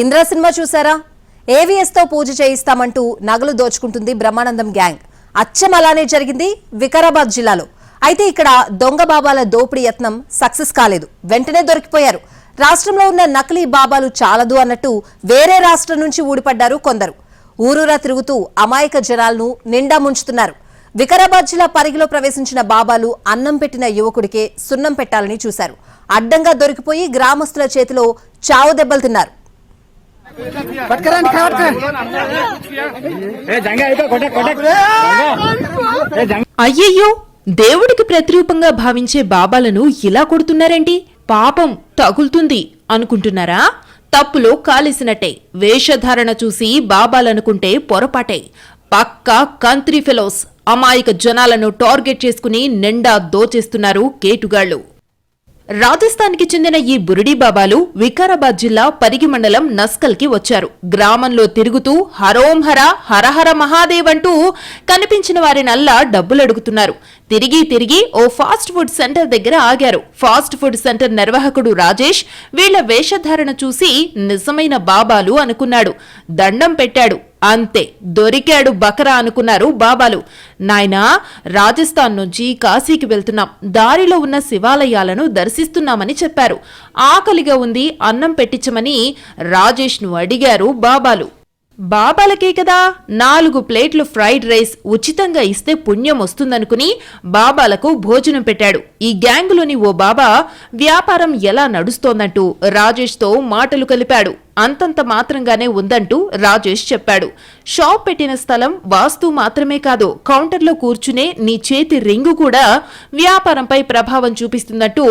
Indra cinema చూసారా? ఏవిఎస్తో పూజ చేయిస్తామంటూ నగలు దోచుకుంటుంది Brahmanandam gang. అచ్చం అలానే జరిగింది వికారాబాద్ జిల్లాలో. అయితే ఇక్కడ దొంగ బాబాల దోపిడీ యత్నం సక్సెస్ కాలేదు. వెంటనే దొరికిపోయారు. రాష్ట్రంలో ఉన్న నకిలీ బాబాలు చాలదు అన్నట్టు వేరే రాష్ట్రం నుంచి ఊడిపడ్డారు కొందరు. ఊరూరా తిరుగుతూ అమాయక జనాలను నిండా ముంచుతున్నారు. వికారాబాద్ జిల్లా పరిగిలో ప్రవేశించిన బాబాలు అన్నం పెట్టిన యువకుడికే సున్నం పెట్టాలని చూశారు. అడ్డంగా దొరికిపోయి గ్రామస్తుల చేతిలో చావు దెబ్బలు తిన్నారు. పట్టుకురండి అయ్యయ్యో దేవుడికి ప్రతిరూపంగా భావించే బాబాలను ఇలా కొడుతున్నారేంటి? పాపం తగులుతుంది అనుకుంటున్నారా? తప్పులో కాలేసినట్టే వేషధారణ చూసి బాబాలనుకుంటే పొరపాటే. పక్కా కంత్రి ఫెలోస్ అమాయక జనాలను టార్గెట్ చేసుకుని నిండా దోచేస్తున్నారు కేటుగాళ్ళు రాజస్థాన్కి చెందిన ఈ బురుడి బాబాలు వికారాబాద్ జిల్లా పరిగి మండలం నస్కల్కి వచ్చారు. గ్రామంలో తిరుగుతూ హరోం హర హరహర మహాదేవ్ అంటూ కనిపించిన వారినల్లా డబ్బులు అడుగుతున్నారు. తిరిగి తిరిగి ఓ ఫాస్ట్ ఫుడ్ సెంటర్ దగ్గర ఆగారు. ఫాస్ట్ ఫుడ్ సెంటర్ నిర్వాహకుడు రాజేష్ వీళ్ళ వేషధారణ చూసి నిజమైన బాబాలు అనుకున్నాడు. దండం పెట్టాడు. అంతే దొరికాడు బకరా అనుకున్నారు బాబాలు. నాయనా రాజస్థాన్ నుంచి కాశీకి వెళ్తున్నాం. దారిలో ఉన్న శివాలయాలను దర్శిస్తున్నామని చెప్పారు. ఆకలిగా ఉంది అన్నం పెట్టించమని రాజేష్ను అడిగారు బాబాలు. బాబాలకే కదా నాలుగు ప్లేట్లు ఫ్రైడ్ రైస్ ఉచితంగా ఇస్తే పుణ్యం వస్తుందనుకుని బాబాలకు భోజనం పెట్టాడు. ఈ గ్యాంగులోని ఓ బాబా వ్యాపారం ఎలా నడుస్తోందంటూ రాజేష్తో మాటలు కలిపాడు. అంతంత మాత్రంగానే ఉందంటూ రాజేష్ చెప్పాడు. షాప్ పెట్టిన స్థలం వాస్తు మాత్రమే కాదు కౌంటర్లో కూర్చునే నీ చేతి రింగు కూడా వ్యాపారంపై ప్రభావం చూపిస్తున్నట్టు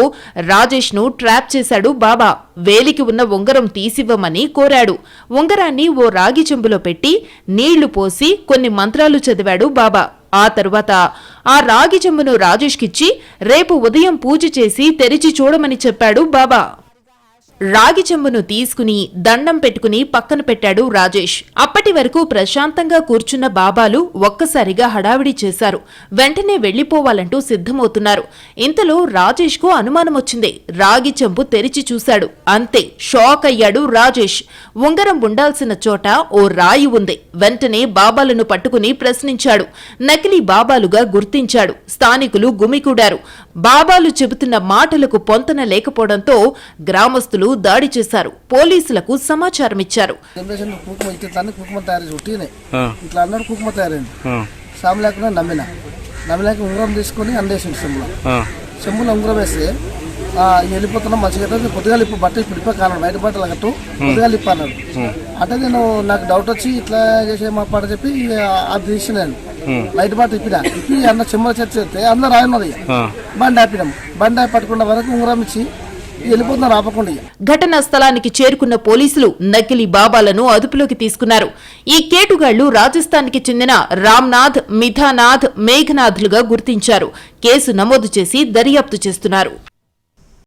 రాజేష్ను ట్రాప్ చేశాడు బాబా. వేలికి ఉన్న ఉంగరం తీసివ్వమని కోరాడు. ఉంగరాన్ని ఓ రాగి చెంబులో పెట్టి నీళ్ళు పోసి కొన్ని మంత్రాలు చదివాడు బాబా. ఆ తరువాత ఆ రాగి చెంబును రాజేష్కిచ్చి రేపు ఉదయం పూజ చేసి తెరిచి చూడమని చెప్పాడు బాబా. రాగి చెంబును తీసుకుని దండం పెట్టుకుని పక్కన పెట్టాడు రాజేష్. అప్పటి వరకు ప్రశాంతంగా కూర్చున్న బాబాలు ఒక్కసారిగా హడావిడి చేశారు. వెంటనే వెళ్ళిపోవాలంటూ సిద్ధమవుతున్నారు. ఇంతలో రాజేష్కు అనుమానం వచ్చింది రాగి చెంబు తెరిచి చూశాడు. అంతే షాక్ అయ్యాడు రాజేష్. ఉంగరం ఉండాల్సిన చోట ఓ రాయి ఉంది. వెంటనే బాబాలను పట్టుకుని ప్రశ్నించాడు. నకిలీ బాబాలుగా గుర్తించాడు. స్థానికులు గుమికూడారు. బాబాలు చెబుతున్న మాటలకు పొంతన లేకపోవడంతో గ్రామస్తులు దాడి చేశారు. పోలీసులకు సమాచారమిచ్చారు జనరేషన్ కుకుమ ఇట్లా అన్ని కుకుమ తయారు చేసి ఉట్టినే. ఆ. ఇట్లా అన్నాడు కుకుమ తయారైంది. ఆ, సాము లేకుండా నమ్మిన. నమ్మినాక ఉంగరం తీసుకొని అందేసిండు ఉంగరం వేస్తే వెళ్ళిపోతున్నాం మంచిగా అయితే పొద్దుగా ఇప్పు బట్ట ఇప్పుడు ఇప్ప కాను బయట బట్టలు కట్టు పొద్దుగా ఇప్ప అన్నాడు. అంటే నేను నాకు డౌట్ వచ్చి ఇట్లా చేసే మా పాట చెప్పి అది తీసినాను బయట బట్ట ఇప్పిన ఇప్పి అన్న చెమ్మల చర్చ చేస్తే అందరూ రాయన్నది. బండి ఆపినాం. బండి ఆపి పట్టుకున్న వరకు ఉంగరం ఇచ్చి వెళ్ళిపోతున్నారు ఆపకుండా ఇక. ఘటనా స్థలానికి చేరుకున్న పోలీసులు నకిలీ బాబాలను అదుపులోకి తీసుకున్నారు. ఈ కేటుగాళ్ళు రాజస్థాన్కి చెందిన రామ్నాథ్ మిథానాథ్ మేఘనాథ్లుగా గుర్తించారు. కేసు నమోదు చేసి దర్యాప్తు చేస్తున్నారు.